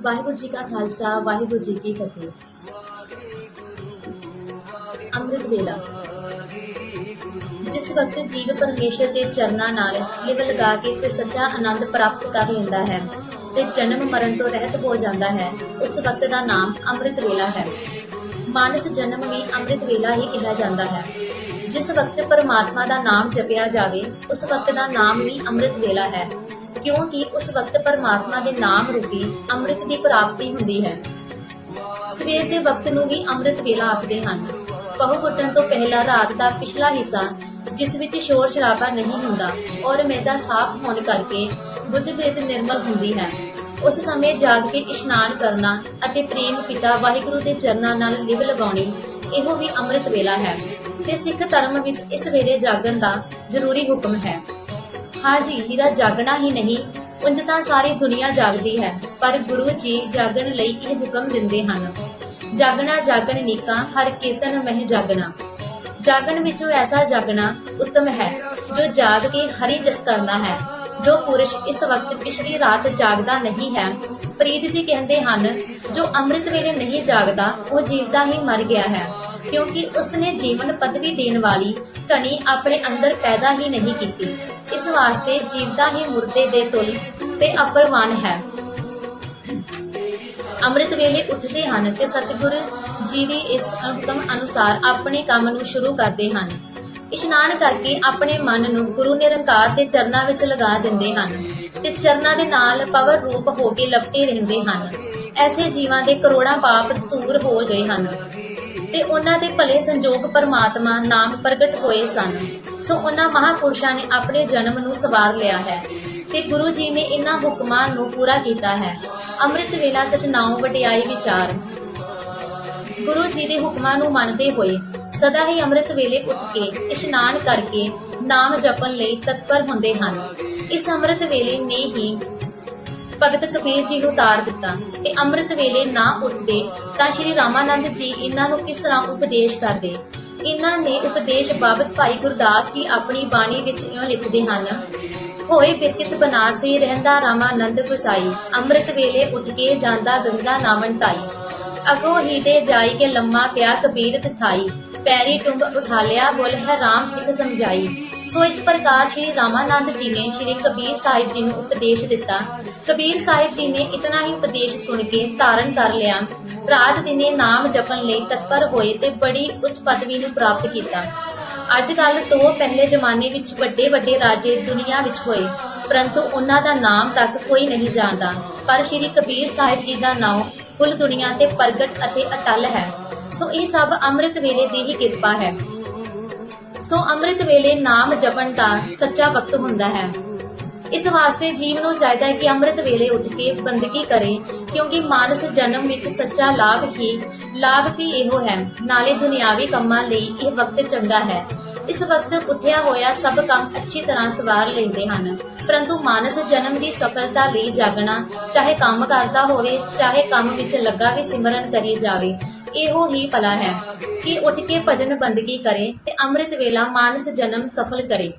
ਵਾਹਿਗੁਰੂ ਜੀ ਕਾ ਖਾਲਸਾ, ਵਾਹਿਗੁਰੂ ਜੀ ਕੀ ਫਤਿਹ। ਅੰਮ੍ਰਿਤ ਵੇਲਾ। ਜਿਸ ਵਕਤ ਜੀਵ ਪਰਮੇਸ਼ਰ ਦੇ ਚਰਨਾਂ ਨਾਲ ਲਿਵ ਲਗਾ ਕੇ ਤੇ ਸੱਚਾ ਆਨੰਦ ਪ੍ਰਾਪਤ ਕਰ ਲੈਂਦਾ ਹੈ ਤੇ ਜਨਮ ਮਰਨ ਤੋਂ ਰਹਿਤ ਹੋ ਜਾਂਦਾ ਹੈ, ਉਸ ਵਕਤ ਦਾ ਨਾਮ ਅੰਮ੍ਰਿਤ ਵੇਲਾ ਹੈ। ਮਾਨਸ ਜਨਮ ਵੀ ਅੰਮ੍ਰਿਤ ਵੇਲਾ ਹੀ ਕਿਹਾ ਜਾਂਦਾ ਹੈ। ਜਿਸ ਵਕਤ ਪਰਮਾਤਮਾ ਦਾ ਨਾਮ ਜਪਿਆ ਜਾਵੇ, ਉਸ ਵਕਤ ਦਾ ਨਾਮ ਵੀ ਅੰਮ੍ਰਿਤ ਵੇਲਾ ਹੈ। ਕਿਉਂਕਿ ਉਸ ਵਕਤ ਪਰਮਾਤਮਾ ਦੇ ਨਾਮ ਰੂਪੀ ਅੰਮ੍ਰਿਤ ਦੀ ਪ੍ਰਾਪਤੀ ਹੁੰਦੀ ਹੈ। ਸਵੇਰ ਦੇ ਵਕਤ ਨੂੰ ਵੀ ਅੰਮ੍ਰਿਤ ਵੇਲਾ ਆਖਦੇ ਹਨ। ਪਹੁ ਫੁੱਟਣ ਤੋਂ ਪਹਿਲਾਂ ਰਾਤ ਦਾ ਪਿਛਲਾ ਹਿੱਸਾ, ਜਿਸ ਵਿੱਚ ਸ਼ੋਰ ਸ਼ਰਾਬਾ ਨਹੀਂ ਹੁੰਦਾ ਔਰ ਮੈਦਾ ਸਾਫ਼ ਹੋਣ ਕਰਕੇ ਬੁੱਧ ਬਿਰਤ ਨਿਰਮਲ ਹੁੰਦੀ ਹੈ। ਉਸ ਸਮੇਂ ਜਾਗ ਕੇ ਇਸ਼ਨਾਨ ਕਰਨਾ ਅਤੇ ਪ੍ਰੇਮ ਪਿਤਾ ਵਾਹਿਗੁਰੂ ਦੇ ਚਰਨਾਂ ਨਾਲ ਲਿਵ ਲਗਾਉਣੀ ਇਹੋ ਵੀ ਅੰਮ੍ਰਿਤ ਵੇਲਾ ਹੈ। ਤੇ ਸਿੱਖ ਧਰਮ ਵਿੱਚ ਇਸ ਵੇਲੇ ਜਾਗਣ ਦਾ ਜ਼ਰੂਰੀ ਹੁਕਮ ਹੈ। ਹਾਂ ਜੀ ਨਿਰਾ ਜਾਗਣਾ ਹੀ ਨਹੀਂ, ਉਂਝ ਤਾਂ ਸਾਰੀ ਦੁਨੀਆ ਜਾਗਦੀ ਹੈ, ਪਰ ਗੁਰੂ ਜੀ ਜਾਗਣ ਲਈ ਇਹ ਹੁਕਮ ਦਿੰਦੇ ਹਨ। ਜਾਗਣਾ, ਜਾਗਣ ਨੀਕਾ, ਹਰ ਕੀਰਤਨ ਮਹਿ ਜਾਗਣਾ। ਜਾਗਣ ਵਿੱਚੋਂ ਐਸਾ ਜਾਗਣਾ ਉੱਤਮ ਹੈ, ਜੋ ਜਾਗ ਕੇ ਹਰੀ ਜਸ ਕਰਨਾ ਹੈ। ਜੋ ਪੁਰਸ਼ ਇਸ ਵਕਤ ਪਿਛਲੀ ਰਾਤ ਜਾਗਦਾ ਨਹੀਂ ਹੈ, ਫਰੀਦ ਜੀ ਕਹਿੰਦੇ ਹਨ, ਜੋ ਅੰਮ੍ਰਿਤ ਵੇਲੇ ਨਹੀਂ ਜਾਗਦਾ, ਉਹ ਜੀਵਦਾ ਹੀ ਮਰ ਗਿਆ ਹੈ, ਕਿਉਂਕਿ ਉਸਨੇ ਜੀਵਨ ਪਦਵੀ ਦੇਣ ਵਾਲੀ ਧਣੀ ਆਪਣੇ ਅੰਦਰ ਪੈਦਾ ਹੀ ਨਹੀਂ ਕੀਤੀ। ਵਾਸਤੇ ਜੀਵਦਾ ਹੀ ਮੁਰਦੇ ਦੇ ਤੁਲ ਤੇ ਅਪਰਵਾਨ ਹੈ। ਅੰਮ੍ਰਿਤ ਵੇਲੇ ਉੱਠਦੇ ਹਨ ਤੇ ਸਤਿਗੁਰ ਜੀ ਦੀ ਇਸ ਹੁਕਮ ਅਨੁਸਾਰ ਆਪਣੇ ਕੰਮ ਨੂੰ ਸ਼ੁਰੂ ਕਰਦੇ ਹਨ। ਇਸ਼ਨਾਨ ਕਰਕੇ ਆਪਣੇ ਮਨ ਨੂੰ ਗੁਰੂ ਨਿਰੰਕਾਰ ਦੇ ਚਰਨਾਂ ਵਿੱਚ ਲਗਾ ਦਿੰਦੇ ਹਨ ਤੇ ਚਰਨਾਂ ਦੇ ਨਾਲ ਪਵਰ ਰੂਪ ਹੋ ਕੇ ਲਪਟੇ ਰਹਿੰਦੇ ਹਨ। ਐਸੇ ਜੀਵਾਂ ਦੇ ਕਰੋੜਾਂ ਪਾਪ ਦੂਰ ਹੋ ਗਏ ਹਨ। ਤੇ ਉਹਨਾਂ ਦੇ ਭਲੇ ਸੰਜੋਗ ਪਰਮਾਤਮਾ ਨਾਮ ਪ੍ਰਗਟ ਹੋਏ ਸਨ। ਸੋ ਉਹਨਾਂ ਮਹਾਪੁਰਸ਼ਾਂ ਨੇ ਆਪਣੇ ਜਨਮ ਨੂੰ ਸਵਾਰ ਲਿਆ ਹੈ ਤੇ ਗੁਰੂ ਜੀ ਨੇ ਇਹਨਾਂ ਹੁਕਮਾਂ ਨੂੰ ਪੂਰਾ ਕੀਤਾ ਹੈ। ਅੰਮ੍ਰਿਤ ਵੇਲਾ ਸਚਨਾਉ ਵਡਿਆਈ ਵਿਚਾਰ। ਗੁਰੂ ਜੀ ਦੇ ਹੁਕਮਾਂ ਨੂੰ ਮੰਨਦੇ ਹੋਏ ਸਦਾ ਹੀ ਅੰਮ੍ਰਿਤ ਵੇਲੇ ਉੱਠ ਕੇ ਇਸ਼ਨਾਨ ਕਰਕੇ ਨਾਮ ਜਪਣ ਲਈ ਤਤਪਰ ਹੁੰਦੇ ਹਨ। ਇਸ ਅੰਮ੍ਰਿਤ ਵੇਲੇ ਨੇ ਹੀ ਭਗਤ ਕਬੀਰ ਜੀ ਨੂੰ ਉਤਾਰ ਦਿੱਤਾ ਤੇ ਅੰਮ੍ਰਿਤ ਵੇਲੇ ਨਾ ਉੱਠਦੇ ਤਾਂ ਸ਼੍ਰੀ ਰਾਮਾਨੰਦ ਜੀ ਇਹਨਾਂ ਨੂੰ ਕਿਸ ਤਰ੍ਹਾਂ ਉਪਦੇਸ਼ ਕਰਦੇ? ਇਹਨਾਂ ਨੇ ਉਪਦੇਸ਼ ਬਾਬਤ ਭਾਈ ਗੁਰਦਾਸ ਜੀ ਆਪਣੀ ਬਾਣੀ ਵਿੱਚ ਇਉਂ ਲਿਖਦੇ ਹਨ, ਹੋਏ ਬਿਰਕਿਤ ਬਨਾਸੇ ਰਹਿੰਦਾ ਰਾਮਾਨੰਦ ਗੁਸਾਈ, ਅੰਮ੍ਰਿਤ ਵੇਲੇ ਉੱਠ ਕੇ ਜਾਂਦਾ ਗੰਗਾ ਨਾਵਣ ਤਾਈ ਅਗੋ ਹੀ ਦੇ ਜਾਈ ਕੇ ਲੰਮਾ ਪਿਆ ਕਬੀਰ ਤਿਥਾਈ, ਪੈਰੀ ਟੁੰਬ ਉਠਾ ਲਿਆ ਬੋਲ ਹੈ ਰਾਮ ਸਿੱਖ ਸਮਝਾਈ। ਸੋ ਇਸ ਪ੍ਰਕਾਰ ਸ਼੍ਰੀ ਰਾਮਾਨੰਦ ਜੀ ਨੇ ਸ਼੍ਰੀ ਕਬੀਰ ਸਾਹਿਬ ਜੀ ਨੂੰ ਉਪਦੇਸ਼ ਦਿੱਤਾ। ਕਬੀਰ ਸਾਹਿਬ ਜੀ ਨੇ ਇਤਨਾ ਹੀ ਉਪਦੇਸ਼ ਸੁਣ ਕੇ ਧਾਰਨ ਕਰ ਲਿਆ। ਰਾਤ ਦਿਨੇ ਨਾਮ ਜਪਣ ਲਈ ਤਤਪਰ ਹੋਏ ਤੇ ਬੜੀ ਉੱਚ ਪਦਵੀ ਨੂੰ ਪ੍ਰਾਪਤ ਕੀਤਾ। ਅੱਜ ਕੱਲ ਤੋਂ ਪਹਿਲੇ ਜ਼ਮਾਨੇ ਵਿੱਚ ਵੱਡੇ ਵੱਡੇ ਰਾਜੇ ਦੁਨੀਆ ਵਿੱਚ ਹੋਏ, ਪਰੰਤੂ ਉਹਨਾਂ ਦਾ ਨਾਮ ਤੱਕ ਕੋਈ ਨਹੀਂ ਜਾਣਦਾ। ਪਰ ਸ਼੍ਰੀ ਕਬੀਰ ਸਾਹਿਬ ਜੀ ਦਾ ਨਾਮ ਕੁੱਲ ਦੁਨੀਆ ਤੇ ਪ੍ਰਗਟ ਅਤੇ ਅਟਲ ਹੈ। ਸੋ ਇਹ ਸਭ ਅੰਮ੍ਰਿਤ ਵੇਲੇ ਦੀ ਹੀ ਕਿਰਪਾ ਹੈ। ਸੋ ਅੰਮ੍ਰਿਤ ਵੇਲੇ ਨਾਮ ਜਪਣ ਦਾ ਸੱਚਾ ਵਕਤ ਹੁੰਦਾ ਹੈ। ਇਸ ਵਾਸਤੇ ਜੀਵ ਨੂੰ ਚਾਹੀਦਾ ਹੈ ਕਿ ਅੰਮ੍ਰਿਤ ਵੇਲੇ ਉੱਠ ਕੇ ਬੰਦਗੀ ਕਰੇ, ਕਿਉਂਕਿ ਮਾਨਸ ਜਨਮ ਵਿੱਚ ਸੱਚਾ ਲਾਭ ਹੀ ਲਾਭ ਵੀ ਇਹੋ ਹੈ। ਨਾਲੇ ਦੁਨਿਆਵੀ ਕੰਮਾਂ ਲਈ ਇਹ ਵਕਤ ਚੰਗਾ ਹੈ। ਇਸ ਵਕਤ ਉੱਠਿਆ ਹੋਇਆ ਸਭ ਕੰਮ ਅੱਛੀ ਤਰ੍ਹਾਂ ਸਵਾਰ ਲੈਂਦੇ ਹਨ। ਪਰੰਤੂ ਮਾਨਸ ਜਨਮ ਦੀ ਸਫਲਤਾ ਲਈ ਜਾਗਣਾ, ਚਾਹੇ ਕੰਮ ਕਰਦਾ ਹੋਵੇ, ਚਾਹੇ ਕੰਮ ਵਿੱਚ ਲੱਗਾ ਵੀ ਸਿਮਰਨ ਕਰੀ ਜਾਵੇ ਇਹੋ ਹੀ ਭਲਾ ਹੈ ਕਿ ਉੱਠ ਕੇ ਭਜਨ ਬੰਦਗੀ ਕਰੇ ਤੇ ਅੰਮ੍ਰਿਤ ਵੇਲਾ ਮਾਨਸ ਜਨਮ ਸਫਲ ਕਰੇ।